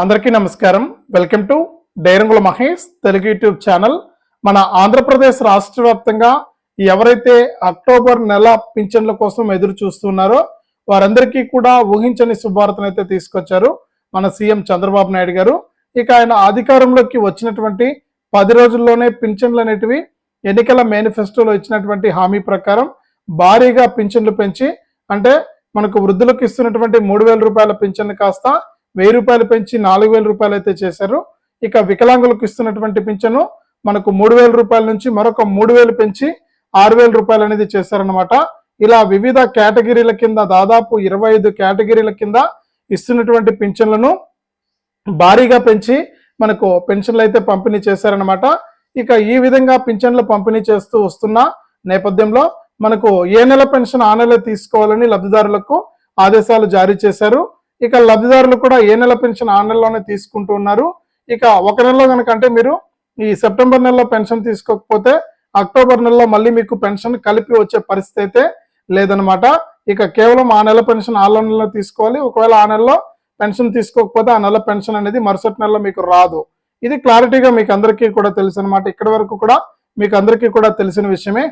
అందరికీ నమస్కారం. Welcome to Dairangula Mahesh Telugu YouTube channel. మన ఆంధ్రప్రదేశ్ రాష్ట్ర వ్యాప్తంగా ఎవరైతే అక్టోబర్ నెల పింఛన్ల కోసం ఎదురు చూస్తున్నారో వారందరికీ కూడా ఊహించని శుభార్తను అయితే తీసుకొచ్చారు మన సీఎం చంద్రబాబు నాయుడు గారు. ఇక ఆయన అధికారంలోకి వచ్చినటువంటి పది రోజుల్లోనే పింఛన్లు అనేటివి ఎన్నికల మేనిఫెస్టోలో ఇచ్చినటువంటి హామీ ప్రకారం భారీగా పింఛన్లు పెంచి అంటే మనకు వృద్ధులకు ఇస్తున్నటువంటి మూడు వేల రూపాయల పింఛన్ కాస్త వెయ్యి రూపాయలు పెంచి నాలుగు వేల రూపాయలు అయితే చేశారు. ఇక వికలాంగులకు ఇస్తున్నటువంటి పింఛను మనకు మూడు వేల రూపాయల నుంచి మరొక మూడు వేలు పెంచి ఆరు వేల రూపాయలు అనేది చేశారనమాట ఇలా వివిధ కేటగిరీల కింద దాదాపు ఇరవై ఐదు కేటగిరీల కింద ఇస్తున్నటువంటి పింఛన్లను భారీగా పెంచి మనకు పెన్షన్లు అయితే పంపిణీ చేశారనమాట ఇక ఈ విధంగా పింఛన్లు పంపిణీ చేస్తూ వస్తున్న నేపథ్యంలో మనకు ఏ నెల పెన్షన్ ఆ నెల తీసుకోవాలని లబ్ధిదారులకు ఆదేశాలు జారీ చేశారు. ఇక లబ్ధిదారులు కూడా ఏ నెల పెన్షన్ ఆ నెలలోనే తీసుకుంటూ ఉన్నారు. ఇక ఒక నెలలో కనుక అంటే మీరు ఈ సెప్టెంబర్ నెలలో పెన్షన్ తీసుకోకపోతే అక్టోబర్ నెలలో మళ్ళీ మీకు పెన్షన్ కలిపి వచ్చే పరిస్థితి అయితే లేదనమాట ఇక కేవలం ఆ నెల పెన్షన్ ఆ నెలలో తీసుకోవాలి. ఒకవేళ ఆ నెలలో పెన్షన్ తీసుకోకపోతే ఆ నెల పెన్షన్ అనేది మరుసటి నెలలో మీకు రాదు. ఇది క్లారిటీగా మీకు అందరికీ కూడా తెలుసు అనమాట ఇక్కడి వరకు కూడా మీకు అందరికీ కూడా తెలిసిన విషయమే.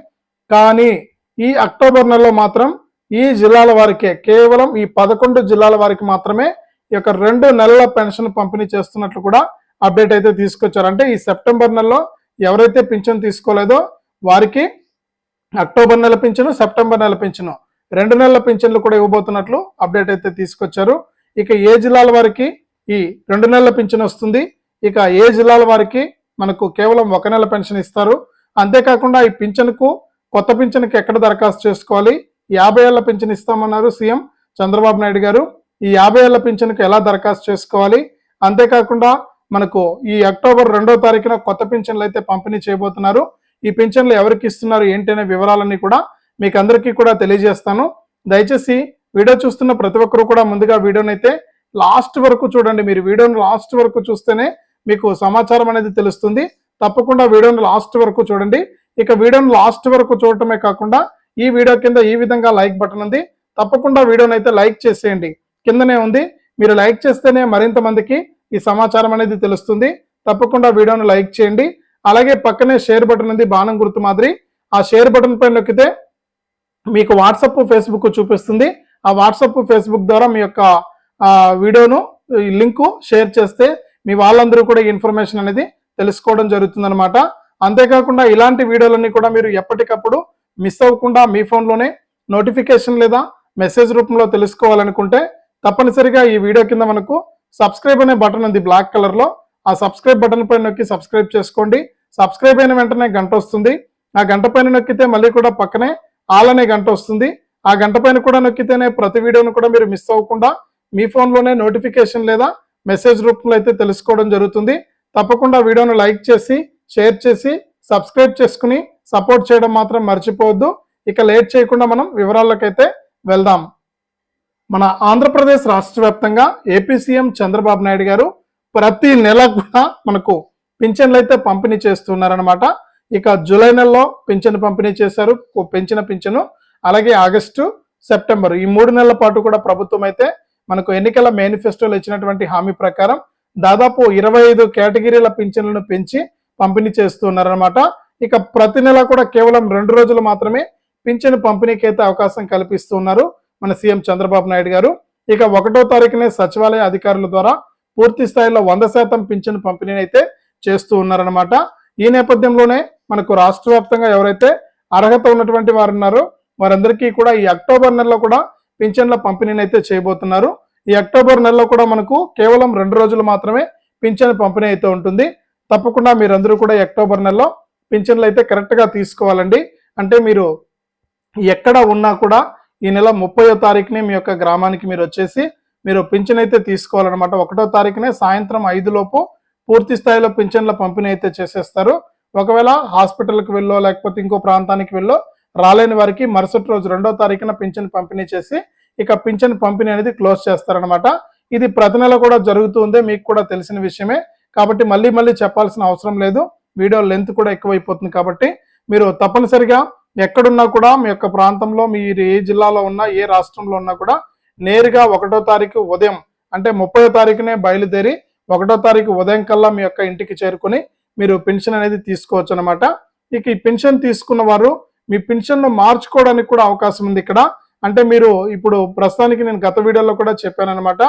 కానీ ఈ అక్టోబర్ నెలలో మాత్రం ఈ జిల్లాల వారికే కేవలం ఈ పదకొండు జిల్లాల వారికి మాత్రమే ఈ యొక్క రెండు నెలల పెన్షన్ పంపిణీ చేస్తున్నట్లు కూడా అప్డేట్ అయితే తీసుకొచ్చారు. అంటే ఈ సెప్టెంబర్ నెలలో ఎవరైతే పింఛన్ తీసుకోలేదో వారికి అక్టోబర్ నెల పింఛను సెప్టెంబర్ నెల పింఛను రెండు నెలల పింఛన్లు కూడా ఇవ్వబోతున్నట్లు అప్డేట్ అయితే తీసుకొచ్చారు. ఇక ఏ జిల్లాల వారికి ఈ రెండు నెలల పింఛన్ వస్తుంది? ఇక ఏ జిల్లాల వారికి మనకు కేవలం ఒక నెల పెన్షన్ ఇస్తారు? అంతేకాకుండా ఈ పింఛన్కు కొత్త పింఛన్కి ఎక్కడ దరఖాస్తు చేసుకోవాలి? యాభై ఏళ్ళ పింఛన్ ఇస్తామన్నారు సీఎం చంద్రబాబు నాయుడు గారు. ఈ యాభై ఏళ్ళ పింఛన్కు ఎలా దరఖాస్తు చేసుకోవాలి? అంతేకాకుండా మనకు ఈ అక్టోబర్ రెండో తారీఖున కొత్త పింఛన్లు అయితే పంపిణీ చేయబోతున్నారు. ఈ పింఛన్లు ఎవరికి ఇస్తున్నారు ఏంటి అనే వివరాలన్నీ కూడా మీకు అందరికీ కూడా తెలియజేస్తాను. దయచేసి వీడియో చూస్తున్న ప్రతి ఒక్కరు కూడా ముందుగా వీడియోని అయితే లాస్ట్ వరకు చూడండి. మీరు వీడియోని లాస్ట్ వరకు చూస్తేనే మీకు సమాచారం అనేది తెలుస్తుంది. తప్పకుండా వీడియోని లాస్ట్ వరకు చూడండి. ఇక వీడియోని లాస్ట్ వరకు చూడటమే కాకుండా ఈ వీడియో కింద ఈ విధంగా లైక్ బటన్ ఉంది. తప్పకుండా వీడియోని అయితే లైక్ చేసేయండి. కిందనే ఉంది. మీరు లైక్ చేస్తేనే మరింత మందికి ఈ సమాచారం అనేది తెలుస్తుంది. తప్పకుండా వీడియోను లైక్ చేయండి. అలాగే పక్కనే షేర్ బటన్ ఉంది బాణం గుర్తు మాదిరి. ఆ షేర్ బటన్ పైన నొక్కితే మీకు వాట్సప్ ఫేస్బుక్ చూపిస్తుంది. ఆ వాట్సప్ ఫేస్బుక్ ద్వారా మీ యొక్క వీడియోను లింకు షేర్ చేస్తే మీ వాళ్ళందరూ కూడా ఇన్ఫర్మేషన్ అనేది తెలుసుకోవడం జరుగుతుందన్నమాట. అంతేకాకుండా ఇలాంటి వీడియోలన్నీ కూడా మీరు ఎప్పటికప్పుడు మిస్ అవ్వకుండా మీ ఫోన్లోనే నోటిఫికేషన్ లేదా మెసేజ్ రూపంలో తెలుసుకోవాలనుకుంటే తప్పనిసరిగా ఈ వీడియో కింద మనకు సబ్స్క్రైబ్ అనే బటన్ ఉంది బ్లాక్ కలర్లో. ఆ సబ్స్క్రైబ్ బటన్ పైన నొక్కి సబ్స్క్రైబ్ చేసుకోండి. సబ్స్క్రైబ్ అయిన వెంటనే గంట వస్తుంది. ఆ గంట పైన నొక్కితే మళ్ళీ కూడా పక్కనే ఆల్ అనే గంట వస్తుంది. ఆ గంట పైన కూడా నొక్కితేనే ప్రతి వీడియోను కూడా మీరు మిస్ అవ్వకుండా మీ ఫోన్లోనే నోటిఫికేషన్ లేదా మెసేజ్ రూపంలో అయితే తెలుసుకోవడం జరుగుతుంది. తప్పకుండా వీడియోను లైక్ చేసి షేర్ చేసి సబ్స్క్రైబ్ చేసుకుని సపోర్ట్ చేయడం మాత్రం మర్చిపోవద్దు. ఇక లేట్ చేయకుండా మనం వివరాల్లోకైతే వెళ్దాం. మన ఆంధ్రప్రదేశ్ రాష్ట్ర వ్యాప్తంగా ఏపీ సీఎం చంద్రబాబు నాయుడు గారు ప్రతి నెల కూడా మనకు పింఛన్లు అయితే పంపిణీ చేస్తున్నారనమాట ఇక జూలై నెలలో పింఛను పంపిణీ చేశారు. పెంచిన పింఛను అలాగే ఆగస్టు సెప్టెంబర్ ఈ మూడు నెలల పాటు కూడా ప్రభుత్వం అయితే మనకు ఎన్నికల మేనిఫెస్టోలో ఇచ్చినటువంటి హామీ ప్రకారం దాదాపు ఇరవై ఐదు కేటగిరీల పింఛన్లను పెంచి పంపిణీ చేస్తున్నారనమాట ఇక ప్రతి నెల కూడా కేవలం రెండు రోజులు మాత్రమే పింఛను పంపిణీకి అయితే అవకాశం కల్పిస్తున్నారు మన సీఎం చంద్రబాబు నాయుడు గారు. ఇక ఒకటో తారీఖునే సచివాలయ అధికారుల ద్వారా పూర్తి స్థాయిలో వంద శాతం పింఛను పంపిణీని అయితే చేస్తూ ఉన్నారనమాట ఈ నేపథ్యంలోనే మనకు రాష్ట్ర వ్యాప్తంగా ఎవరైతే అర్హత ఉన్నటువంటి వారు ఉన్నారో వారందరికీ కూడా ఈ అక్టోబర్ నెలలో కూడా పింఛన్ల పంపిణీని అయితే చేయబోతున్నారు. ఈ అక్టోబర్ నెలలో కూడా మనకు కేవలం రెండు రోజులు మాత్రమే పింఛన్ పంపిణీ అయితే ఉంటుంది. తప్పకుండా మీరందరూ కూడా అక్టోబర్ నెలలో పింఛన్లు అయితే కరెక్ట్గా తీసుకోవాలండి. అంటే మీరు ఎక్కడ ఉన్నా కూడా ఈ నెల ముప్పయో తారీఖునే మీ యొక్క గ్రామానికి మీరు వచ్చేసి మీరు పింఛన్ అయితే తీసుకోవాలన్నమాట. ఒకటో తారీఖునే సాయంత్రం ఐదు లోపు పూర్తి స్థాయిలో పింఛన్ల పంపిణీ అయితే చేసేస్తారు. ఒకవేళ హాస్పిటల్కి వెళ్ళో లేకపోతే ఇంకో ప్రాంతానికి వెళ్ళో రాలేని వారికి మరుసటి రోజు రెండో తారీఖున పింఛన్ పంపిణీ చేసి ఇక పింఛన్ పంపిణీ అనేది క్లోజ్ చేస్తారనమాట ఇది ప్రతి నెల కూడా జరుగుతుంది మీకు కూడా తెలిసిన విషయమే. కాబట్టి మళ్ళీ మళ్ళీ చెప్పాల్సిన అవసరం లేదు. వీడియో లెంత్ కూడా ఎక్కువైపోతుంది కాబట్టి మీరు తప్పనిసరిగా ఎక్కడున్నా కూడా మీ యొక్క ప్రాంతంలో మీరు ఏ జిల్లాలో ఉన్నా ఏ రాష్ట్రంలో ఉన్నా కూడా నేరుగా ఒకటో తారీఖు ఉదయం అంటే ముప్పై తారీఖునే బయలుదేరి ఒకటో తారీఖు ఉదయం కల్లా మీ యొక్క ఇంటికి చేరుకొని మీరు పెన్షన్ అనేది తీసుకోవచ్చు అనమాట ఇక ఈ పెన్షన్ తీసుకున్న వారు మీ పెన్షన్ను మార్చుకోవడానికి కూడా అవకాశం ఉంది ఇక్కడ. అంటే మీరు ఇప్పుడు ప్రస్తుతానికి నేను గత వీడియోలో కూడా చెప్పాను అనమాట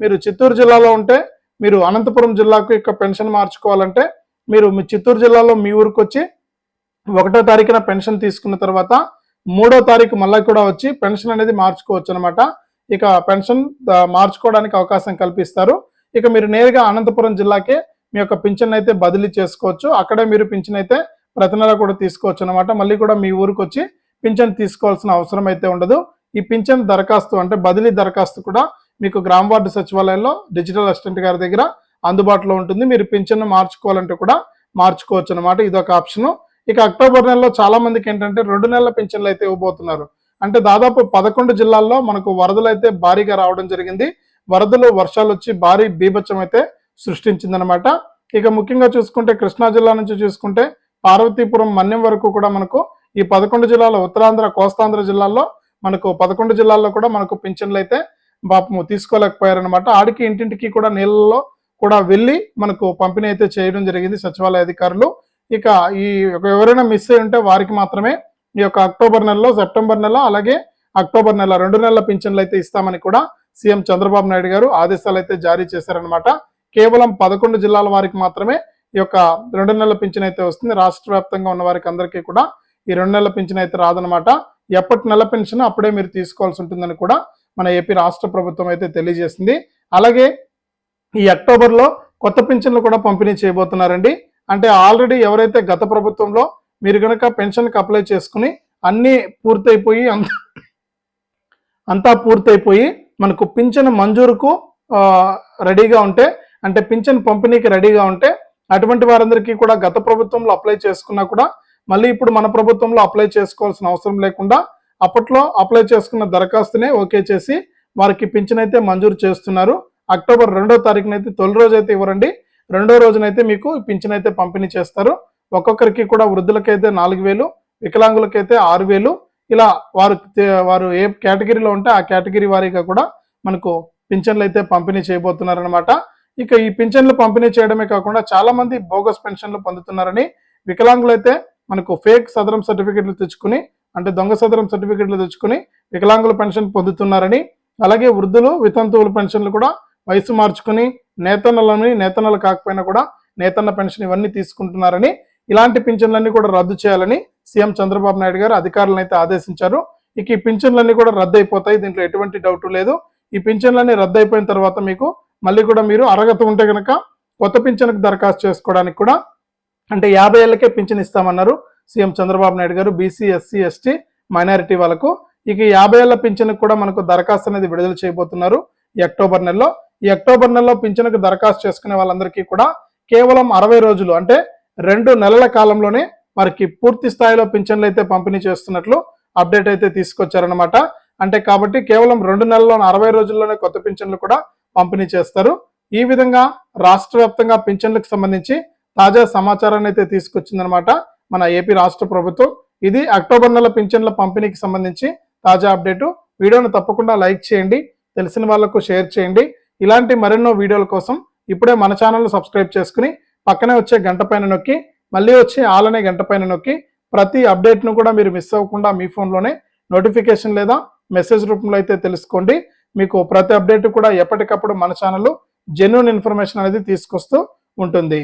మీరు చిత్తూరు జిల్లాలో ఉంటే మీరు అనంతపురం జిల్లాకు యొక్క పెన్షన్ మార్చుకోవాలంటే మీరు మీ చిత్తూరు జిల్లాలో మీ ఊరికి వచ్చి ఒకటో తారీఖున పెన్షన్ తీసుకున్న తర్వాత మూడో తారీఖు మళ్ళీ కూడా వచ్చి పెన్షన్ అనేది మార్చుకోవచ్చు అనమాట ఇక పెన్షన్ మార్చుకోవడానికి అవకాశం కల్పిస్తారు. ఇక మీరు నేరుగా అనంతపురం జిల్లాకే మీ యొక్క పింఛన్ అయితే బదిలీ చేసుకోవచ్చు. అక్కడే మీరు పింఛన్ అయితే ప్రతి నెల కూడా తీసుకోవచ్చు అనమాట మళ్ళీ కూడా మీ ఊరికి వచ్చి పింఛన్ తీసుకోవాల్సిన అవసరం అయితే ఉండదు. ఈ పింఛన్ దరఖాస్తు అంటే బదిలీ దరఖాస్తు కూడా మీకు గ్రామ వార్డు సచివాలయంలో డిజిటల్ అసిస్టెంట్ గారి దగ్గర అందుబాటులో ఉంటుంది. మీరు పింఛన్ను మార్చుకోవాలంటే కూడా మార్చుకోవచ్చు అనమాట ఇదొక ఆప్షన్. ఇక అక్టోబర్ నెలలో చాలా మందికి ఏంటంటే రెండు నెలల పింఛన్లు అయితే ఇవ్వబోతున్నారు. అంటే దాదాపు పదకొండు జిల్లాల్లో మనకు వరదలు అయితే భారీగా రావడం జరిగింది. వరదలు వర్షాలు వచ్చి భారీ బీభత్సం అయితే సృష్టించిందనమాట ఇక ముఖ్యంగా చూసుకుంటే కృష్ణా జిల్లా నుంచి చూసుకుంటే పార్వతీపురం మన్యం వరకు కూడా మనకు ఈ పదకొండు జిల్లాలో ఉత్తరాంధ్ర కోస్తాంధ్ర జిల్లాల్లో మనకు పదకొండు జిల్లాల్లో కూడా మనకు పింఛన్లు అయితే పాపము తీసుకోలేకపోయారనమాట ఆడికి ఇంటింటికి కూడా నీళ్ళలో కూడా వెళ్ళి మనకు పంపిణీ అయితే చేయడం జరిగింది సచివాలయ అధికారులు. ఇక ఈ ఒక ఎవరైనా మిస్ అయి ఉంటే వారికి మాత్రమే ఈ యొక్క అక్టోబర్ నెలలో సెప్టెంబర్ నెల అలాగే అక్టోబర్ నెల రెండు నెలల పింఛన్లు అయితే ఇస్తామని కూడా సీఎం చంద్రబాబు నాయుడు గారు ఆదేశాలు అయితే జారీ చేశారనమాట కేవలం పదకొండు జిల్లాల వారికి మాత్రమే ఈ యొక్క రెండు నెలల పింఛన్ అయితే వస్తుంది. రాష్ట్ర వ్యాప్తంగా ఉన్న వారికి అందరికీ కూడా ఈ రెండు నెలల పింఛన్ అయితే రాదనమాట ఎప్పటి నెల పెన్షన్ అప్పుడే మీరు తీసుకోవాల్సి ఉంటుందని కూడా మన ఏపీ రాష్ట్ర ప్రభుత్వం అయితే తెలియజేసింది. అలాగే ఈ అక్టోబర్లో కొత్త పింఛన్లు కూడా పంపిణీ చేయబోతున్నారండి. అంటే ఆల్రెడీ ఎవరైతే గత ప్రభుత్వంలో మీరు కనుక పెన్షన్కి అప్లై చేసుకుని అన్నీ పూర్తయిపోయి అంత అంతా పూర్తయిపోయి మనకు పింఛన్ మంజూరుకు రెడీగా ఉంటే అంటే పింఛన్ పంపిణీకి రెడీగా ఉంటే అటువంటి వారందరికీ కూడా గత ప్రభుత్వంలో అప్లై చేసుకున్నా కూడా మళ్ళీ ఇప్పుడు మన ప్రభుత్వంలో అప్లై చేసుకోవాల్సిన అవసరం లేకుండా అప్పట్లో అప్లై చేసుకున్న దరఖాస్తునే ఓకే చేసి వారికి పింఛన్ అయితే మంజూరు చేస్తున్నారు. అక్టోబర్ రెండో తారీఖున అయితే తొలి రోజు అయితే ఇవ్వరండి. రెండో రోజునైతే మీకు పింఛన్ అయితే పంపిణీ చేస్తారు. ఒక్కొక్కరికి కూడా వృద్ధులకైతే నాలుగు వేలు వికలాంగులకైతే ఆరు వేలు. ఇలా వారు వారు ఏ కేటగిరీలో ఉంటే ఆ కేటగిరీ వారీగా కూడా మనకు పింఛన్లు అయితే పంపిణీ చేయబోతున్నారనమాట ఇక ఈ పింఛన్లు పంపిణీ చేయడమే కాకుండా చాలా మంది బోగస్ పెన్షన్లు పొందుతున్నారని వికలాంగులైతే మనకు ఫేక్ సదరం సర్టిఫికెట్లు తెచ్చుకుని అంటే దొంగ సదరం సర్టిఫికెట్లు తెచ్చుకుని వికలాంగుల పెన్షన్ పొందుతున్నారని అలాగే వృద్ధులు వితంతువుల పెన్షన్లు కూడా వయసు మార్చుకుని నేతన్నలని నేతన్నలు కాకపోయినా కూడా నేతన్న పెన్షన్ ఇవన్నీ తీసుకుంటున్నారని ఇలాంటి పింఛన్లన్నీ కూడా రద్దు చేయాలని సీఎం చంద్రబాబు నాయుడు గారు అధికారులను అయితే ఆదేశించారు. ఇక ఈ పింఛన్లన్నీ కూడా రద్దు అయిపోతాయి దీంట్లో ఎటువంటి డౌట్ లేదు. ఈ పింఛన్లన్నీ రద్దు అయిపోయిన తర్వాత మీకు మళ్ళీ కూడా మీరు అర్హత ఉంటే కనుక కొత్త పింఛన్కు దరఖాస్తు చేసుకోవడానికి కూడా అంటే యాభై ఏళ్ళకే పింఛన్ ఇస్తామన్నారు CM Chandrababu Naidu garu BC SC ST minority వాళ్ళకు. ఇక యాభై ఏళ్ళ పింఛన్కి కూడా మనకు దరఖాస్తు అనేది విడుదల చేయబోతున్నారు ఈ అక్టోబర్ నెలలో. ఈ అక్టోబర్ నెలలో పింఛన్కు దరఖాస్తు చేసుకునే వాళ్ళందరికీ కూడా కేవలం అరవై రోజులు అంటే రెండు నెలల కాలంలోనే వారికి పూర్తి స్థాయిలో పింఛన్లు అయితే పంపిణీ చేస్తున్నట్లు అప్డేట్ అయితే తీసుకొచ్చారనమాట అంటే కాబట్టి కేవలం రెండు నెలల్లో అరవై రోజుల్లోనే కొత్త పింఛన్లు కూడా పంపిణీ చేస్తారు. ఈ విధంగా రాష్ట్ర వ్యాప్తంగా పింఛన్లకు సంబంధించి తాజా సమాచారాన్ని అయితే తీసుకొచ్చిందనమాట మన ఏపీ రాష్ట్ర ప్రభుత్వం. ఇది అక్టోబర్ నెల పింఛన్ల పంపిణీకి సంబంధించి తాజా అప్డేటు. వీడియోను తప్పకుండా లైక్ చేయండి తెలిసిన వాళ్ళకు షేర్ చేయండి. ఇలాంటి మరెన్నో వీడియోల కోసం ఇప్పుడే మన ఛానల్ను సబ్స్క్రైబ్ చేసుకుని పక్కనే వచ్చే గంట పైన నొక్కి మళ్ళీ వచ్చే ఆలనే గంట పైన నొక్కి ప్రతి అప్డేట్ను కూడా మీరు మిస్ అవ్వకుండా మీ ఫోన్లోనే నోటిఫికేషన్ లేదా మెసేజ్ రూపంలో అయితే తెలుసుకోండి. మీకు ప్రతి అప్డేట్ కూడా ఎప్పటికప్పుడు మన ఛానల్ జెన్యున్ ఇన్ఫర్మేషన్ అనేది తీసుకొస్తూ ఉంటుంది.